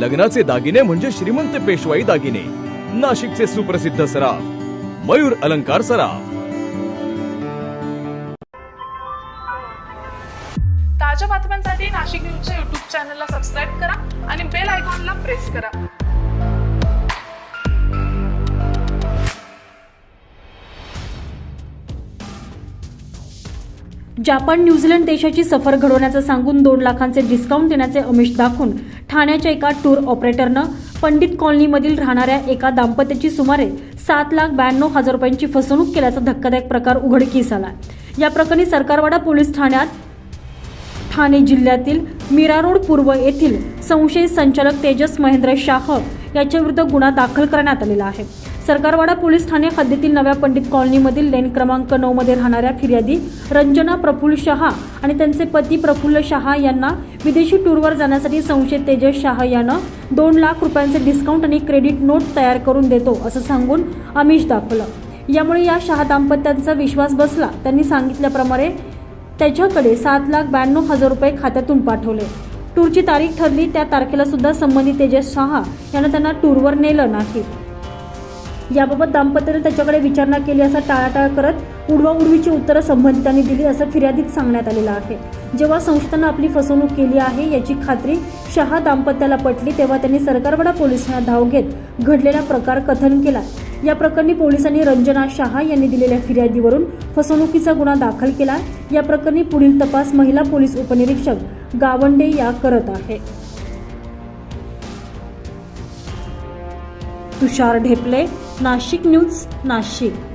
लग्नाचे दागिने म्हणजे श्रीमंत पेशवाई दागिने. नाशिकचे सुप्रसिद्ध सराफ मयूर अलंकार सराफ. ताज्या बातम्यांसाठी नाशिक न्यूजच्या युट्यूब चॅनलला सबस्क्राईब करा आणि बेल आयकॉनला प्रेस करा. जपान न्यूझीलंड देशाची सफर घडवण्याचं सांगून दोन लाखांचे डिस्काउंट देण्याचे अमिष दाखवून ठाण्याच्या एका टूर ऑपरेटरनं पंडित कॉलनीमधील राहणाऱ्या एका दाम्पत्याची सुमारे सात लाख ब्याण्णव हजार रुपयांची फसवणूक केल्याचा धक्कादायक प्रकार उघडकीस आला या प्रकरणी सरकारवाडा पोलीस ठाण्यात ठाणे जिल्ह्यातील मीरा रोड पूर्व येथील संशयित संचालक तेजस महेंद्र शाह याच्याविरुद्ध गुन्हा दाखल करण्यात आलेला आहे. सरकारवाडा पोलीस ठाणे हद्दीतील नव्या पंडित कॉलनीमधील लेन क्रमांक नऊ मध्ये राहणाऱ्या फिर्यादी रंजना प्रफुल्ल शहा आणि त्यांचे पती प्रफुल्ल शहा यांना विदेशी टूरवर जाण्यासाठी संशयित तेजस शहा यानं दोन लाख रुपयांचे डिस्काउंट आणि क्रेडिट नोट तयार करून देतो असं सांगून आमिष दाखवलं. यामुळे या शहा दाम्पत्यांचा विश्वास बसला. त्यांनी सांगितल्याप्रमाणे त्याच्याकडे सात लाख ब्याण्णव हजार रुपये खात्यातून पाठवले. टूरची तारीख ठरली त्या तारखेला सुद्धा संबंधित तेजस शहा यानं त्यांना टूरवर नेलं नाही. याबाबत दाम्पत्याने त्याच्याकडे विचारणा केली असा टाळाटाळ करत उडवाउडवीची उत्तरं संबंधितांनी दिली असं फिर्यादीत सांगण्यात आलेलं आहे. जेव्हा संस्थेनं आपली फसवणूक केली आहे याची खात्री शहा दाम्पत्याला पटली तेव्हा त्यांनी सरकारवाडा पोलिसांना धाव घेत घडलेला प्रकार कथन केला. या प्रकरणी पोलिसांनी रंजना शहा यांनी दिलेल्या फिर्यादीवरून फसवणुकीचा गुन्हा दाखल केला. या प्रकरणी पुढील तपास महिला पोलीस उपनिरीक्षक गावंडे या करत आहे. तुषार ढेपले नाशिक न्यूज नाशिक.